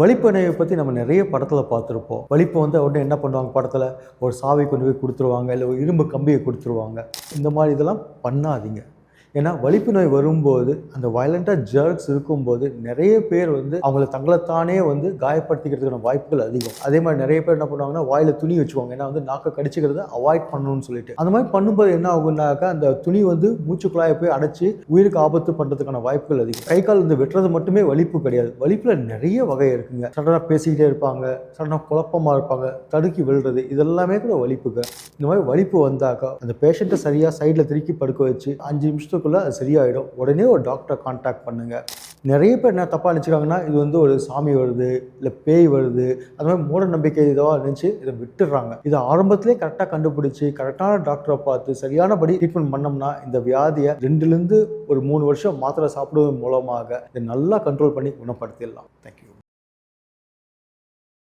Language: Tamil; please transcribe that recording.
வலிப்பு பற்றி நம்ம நிறைய படத்தில் பார்த்துருப்போம். வலிப்பு வந்து உடனே என்ன பண்ணுவாங்க படத்தில்? ஒரு சாவை கொண்டு போய் கொடுத்துருவாங்க இல்லை ஒரு இரும்பு கம்பியை கொடுத்துருவாங்க. இந்த மாதிரி இதெல்லாம் பண்ணாதீங்க. ஏன்னா வலிப்பு நோய் வரும்போது அந்த வயலண்ட்டாக ஜர்க்ஸ் இருக்கும்போது நிறைய பேர் வந்து அவங்கள தங்களைத்தானே வந்து காயப்படுத்திக்கிறதுக்கான வாய்ப்புகள் அதிகம். அதே மாதிரி நிறைய பேர் என்ன பண்ணுவாங்கன்னா வாயில் துணி வச்சுக்குவாங்க. ஏன்னா வந்து நாக்கை கடிச்சிக்கிறத அவாய்ட் பண்ணணும்னு சொல்லிட்டு. அந்த மாதிரி பண்ணும்போது என்ன ஆகும்னாக்கா அந்த துணி வந்து மூச்சுக்குழாயை போய் அடைச்சி உயிருக்கு ஆபத்து பண்ணுறதுக்கான வாய்ப்புகள் அதிகம். கை கால் வந்து வெட்டுறது மட்டுமே வலிப்பு கிடையாது. வலிப்பில் நிறைய வகை இருக்குங்க. சடனாக பேசிக்கிட்டே இருப்பாங்க சடனாக குழப்பமாக இருப்பாங்க தடுக்கி விழுறது இதெல்லாமே கூட வலிப்புங்க. இந்த மாதிரி வலிப்பு வந்தாக்கா அந்த பேஷண்ட்டை சரியாக சைடில் திருக்கி படுக்க வச்சு அஞ்சு நிமிஷத்துக்குள்ளே அது சரியாயிடும். உடனே ஒரு டாக்டரை கான்டாக்ட் பண்ணுங்கள் நிறைய பேர் என்ன தப்பாக நினச்சிக்கிறாங்கன்னா இது வந்து ஒரு சாமி வருது இல்லை பேய் வருது. அது மாதிரி மூட நம்பிக்கை இதுவாக நினச்சி இதை விட்டுடுறாங்க. இதை ஆரம்பத்திலே கரெக்டாக கண்டுபிடிச்சி கரெக்டான டாக்டரை பார்த்து சரியானபடி ட்ரீட்மெண்ட் பண்ணோம்னா இந்த வியாதியை ரெண்டுலேருந்து ஒரு மூணு வருஷம் மாத்திரை சாப்பிடுவதன் மூலமாக இதை நல்லா கண்ட்ரோல் பண்ணி குணப்படுத்திடலாம். தேங்க்யூ